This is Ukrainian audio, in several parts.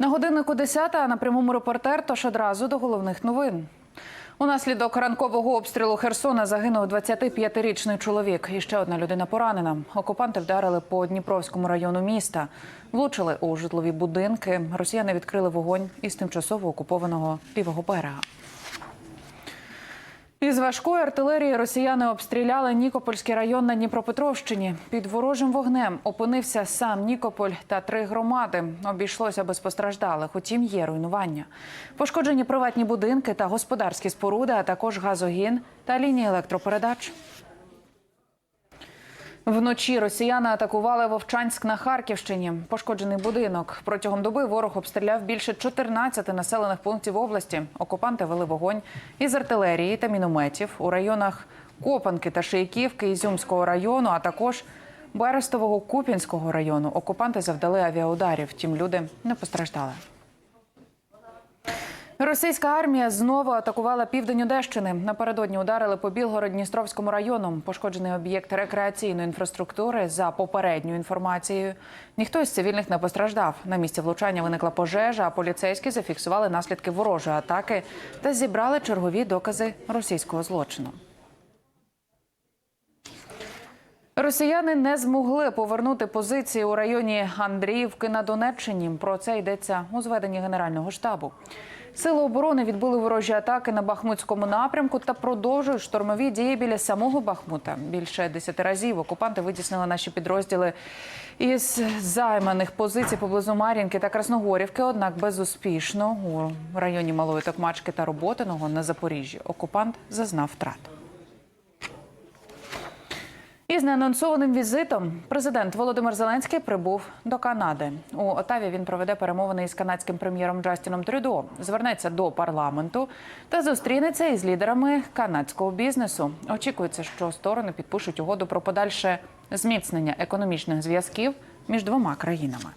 На годиннику 10 а на прямому репортер, тож одразу до головних новин. Унаслідок ранкового обстрілу Херсона загинув 25-річний чоловік. І ще одна людина поранена. Окупанти вдарили по Дніпровському району міста. Влучили у житлові будинки. Росіяни відкрили вогонь із тимчасово окупованого лівого берега. Із важкої артилерії росіяни обстріляли Нікопольський район на Дніпропетровщині. Під ворожим вогнем опинився сам Нікополь та три громади. Обійшлося без постраждалих. Утім, є руйнування. Пошкоджені приватні будинки та господарські споруди, а також газогін та лінії електропередач. Вночі росіяни атакували Вовчанськ на Харківщині. Пошкоджений будинок. Протягом доби ворог обстріляв більше 14 населених пунктів області. Окупанти вели вогонь із артилерії та мінометів у районах Копанки та Шияківки Ізюмського району, а також Берестового Купінського району. Окупанти завдали авіаударів. Втім, люди не постраждали. Російська армія знову атакувала південь Одещини. Напередодні ударили по Білгород-Дністровському району. Пошкоджений об'єкт рекреаційної інфраструктури. За попередньою інформацією, ніхто із цивільних не постраждав. На місці влучання виникла пожежа, а поліцейські зафіксували наслідки ворожої атаки та зібрали чергові докази російського злочину. Росіяни не змогли повернути позиції у районі Андріївки на Донеччині. Про це йдеться у зведенні Генерального штабу. Сили оборони відбили ворожі атаки на Бахмутському напрямку та продовжують штурмові дії біля самого Бахмута. Більше десяти разів окупанти витіснили наші підрозділи із займаних позицій поблизу Мар'їнки та Красногорівки. Однак безуспішно у районі Малої Токмачки та Роботиного на Запоріжжі окупант зазнав втрат. Із неанонсованим візитом президент Володимир Зеленський прибув до Канади. У Отаві він проведе перемовини із канадським прем'єром Джастіном Трюдо, звернеться до парламенту та зустрінеться із лідерами канадського бізнесу. Очікується, що сторони підпишуть угоду про подальше зміцнення економічних зв'язків між двома країнами.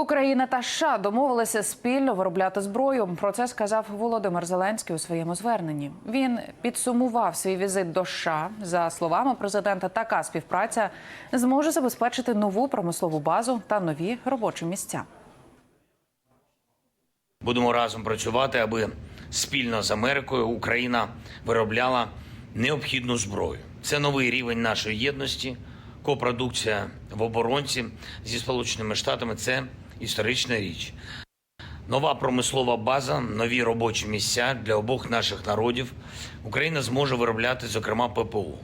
Україна та США домовилися спільно виробляти зброю. Про це сказав Володимир Зеленський у своєму зверненні. Він підсумував свій візит до США. За словами президента, така співпраця зможе забезпечити нову промислову базу та нові робочі місця. Будемо разом працювати, аби спільно з Америкою Україна виробляла необхідну зброю. Це новий рівень нашої єдності. Копродукція в оборонці зі Сполученими Штатами це історична річ. Нова промислова база, нові робочі місця для обох наших народів. Україна зможе виробляти, зокрема, ППО.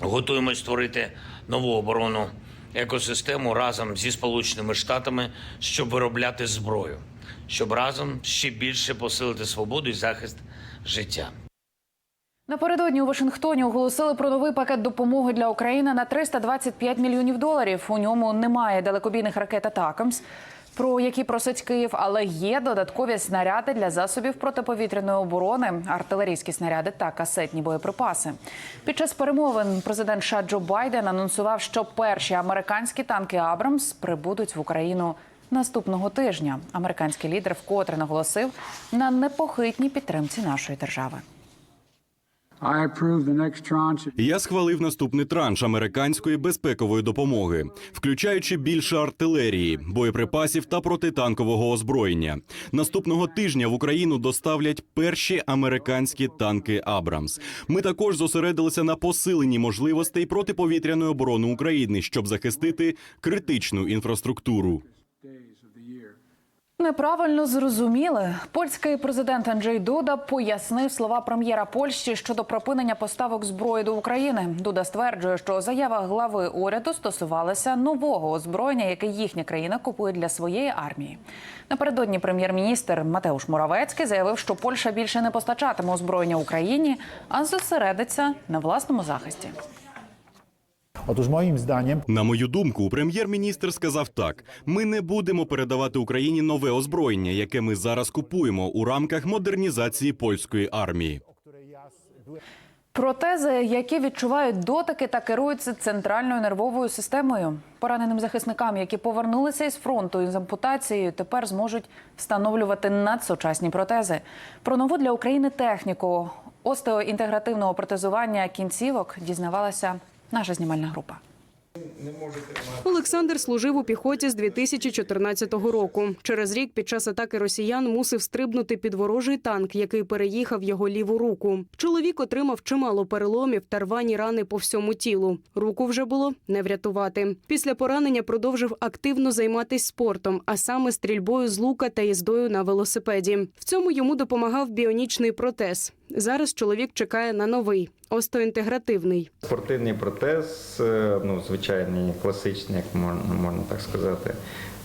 Готуємось створити нову оборонну екосистему разом зі Сполученими Штатами, щоб виробляти зброю, щоб разом ще більше посилити свободу і захист життя. Напередодні у Вашингтоні оголосили про новий пакет допомоги для України на 325 мільйонів доларів. У ньому немає далекобійних ракет «Атакамс», про які просить Київ, але є додаткові снаряди для засобів протиповітряної оборони, артилерійські снаряди та касетні боєприпаси. Під час перемовин президент США Джо Байден анонсував, що перші американські танки Абрамс прибудуть в Україну наступного тижня. Американський лідер вкотре наголосив на непохитній підтримці нашої держави. Я схвалив наступний транш американської безпекової допомоги, включаючи більше артилерії, боєприпасів та протитанкового озброєння. Наступного тижня в Україну доставлять перші американські танки Абрамс. Ми також зосередилися на посиленні можливостей протиповітряної оборони України, щоб захистити критичну інфраструктуру. Неправильно зрозуміли. Польський президент Анджей Дуда пояснив слова прем'єра Польщі щодо припинення поставок зброї до України. Дуда стверджує, що заява глави уряду стосувалася нового озброєння, яке їхня країна купує для своєї армії. Напередодні прем'єр-міністр Матеуш Моравецький заявив, що Польща більше не постачатиме озброєння Україні, а зосередиться на власному захисті. Otóż moim zdaniem На мою думку, прем'єр-міністр сказав так: ми не будемо передавати Україні нове озброєння, яке ми зараз купуємо у рамках модернізації польської армії. Протези, які відчувають дотики та керуються центральною нервовою системою. Пораненим захисникам, які повернулися із фронту із ампутацією, тепер зможуть встановлювати надсучасні протези. Про нову для України техніку остеоінтегративного протезування кінцівок дізнавалася наша знімальна група. Олександр служив у піхоті з 2014 року. Через рік під час атаки росіян мусив стрибнути під ворожий танк, який переїхав його ліву руку. Чоловік отримав чимало переломів та рвані рани по всьому тілу. Руку вже було не врятувати. Після поранення продовжив активно займатися спортом, а саме стрільбою з лука та їздою на велосипеді. В цьому йому допомагав біонічний протез. Зараз чоловік чекає на новий остеоінтегративний. Спортивний протез, е, ну звичайний, класичний, як можна, можна так сказати,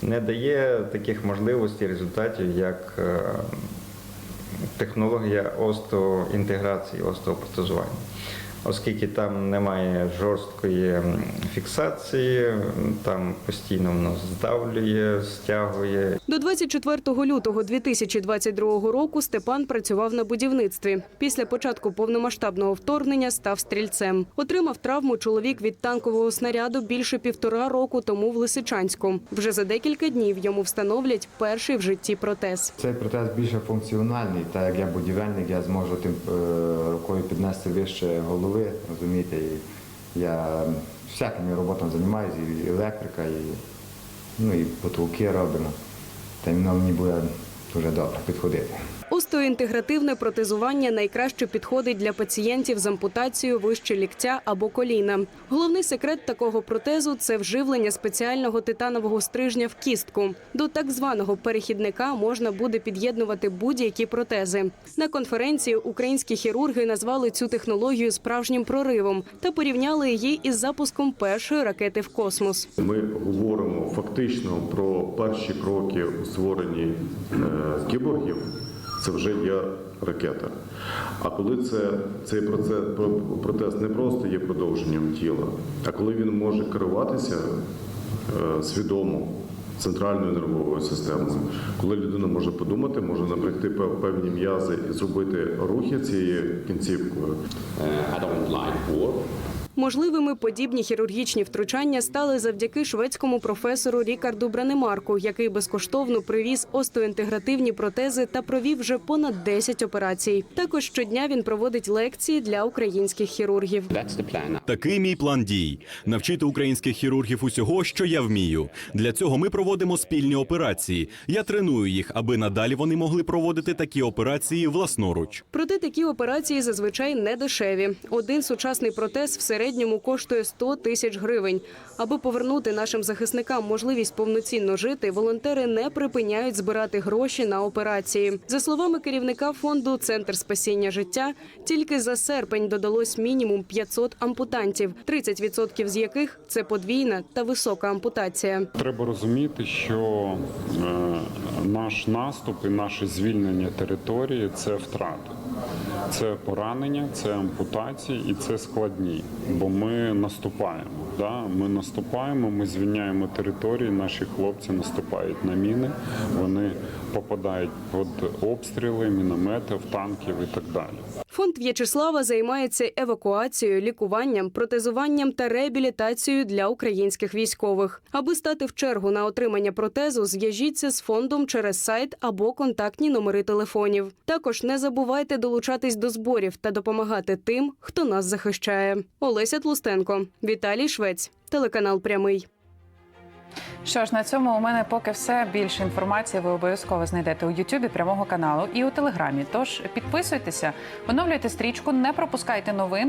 не дає таких можливостей, результатів, як е, технологія остеоінтеграції, остеопротезування. Оскільки там немає жорсткої фіксації, там постійно воно здавлює, стягує До 24 лютого 2022 року Степан працював на будівництві. Після початку повномасштабного вторгнення став стрільцем. Отримав травму чоловік від танкового снаряду більше півтора року тому в Лисичанську. Вже за декілька днів йому встановлять перший в житті протез. Цей протез більше функціональний, так як я будівельник, я зможу тим е, рукою піднести вище голови, розумієте, і я всякими роботами займаюся, і електрика, і, ну, і потолки робимо. Та й мені буде дуже добре підходити. Остеоінтегративне протезування найкраще підходить для пацієнтів з ампутацією вище ліктя або коліна. Головний секрет такого протезу це вживлення спеціального титанового стрижня в кістку. До так званого перехідника можна буде під'єднувати будь-які протези. На конференції українські хірурги назвали цю технологію справжнім проривом та порівняли її із запуском першої ракети в космос. Ми говоримо фактично про перші кроки у створенні е, кіборгів. Це вже є ракета. А коли це цей процес про- протез не просто є продовженням тіла, а коли він може керуватися е, свідомо центральною нервовою системою, коли людина може подумати, може напрягти певні м'язи і зробити рухи цією кінцівкою. Можливими подібні хірургічні втручання стали завдяки шведському професору Рікарду Бранемарку, який безкоштовно привіз остеоінтегративні протези та провів вже понад 10 операцій. Також щодня він проводить лекції для українських хірургів. Такий мій план дій навчити українських хірургів усього, що я вмію. Для цього ми проводимо спільні операції. Я треную їх, аби надалі вони могли проводити такі операції власноруч. Проте такі операції зазвичай не дешеві. Один сучасний протез в середньому коштує 100 тисяч гривень. Аби повернути нашим захисникам можливість повноцінно жити, волонтери не припиняють збирати гроші на операції. За словами керівника фонду Центр спасіння життя, тільки за серпень додалось мінімум 500 ампутантів, 30% з яких це подвійна та висока ампутація. Треба розуміти, що е, наш наступ і наше звільнення території це втрати. Це поранення, це ампутації і це складні, бо ми наступаємо. Да? Ми наступаємо, ми звільняємо території, наші хлопці наступають на міни, вони попадають під обстріли, міномети, танків і так далі. Фонд В'ячеслава займається евакуацією, лікуванням, протезуванням та реабілітацією для українських військових. Аби стати в чергу на отримання протезу, зв'яжіться з фондом через сайт або контактні номери телефонів. Також не забувайте долучатись до зборів та допомагати тим, хто нас захищає. Олеся Тлустенко, Віталій Швець, телеканал Прямий. Що ж, на цьому у мене поки все. Більше інформації ви обов'язково знайдете у Ютубі прямого каналу і у Телеграмі. Тож підписуйтеся, оновлюйте стрічку, не пропускайте новин.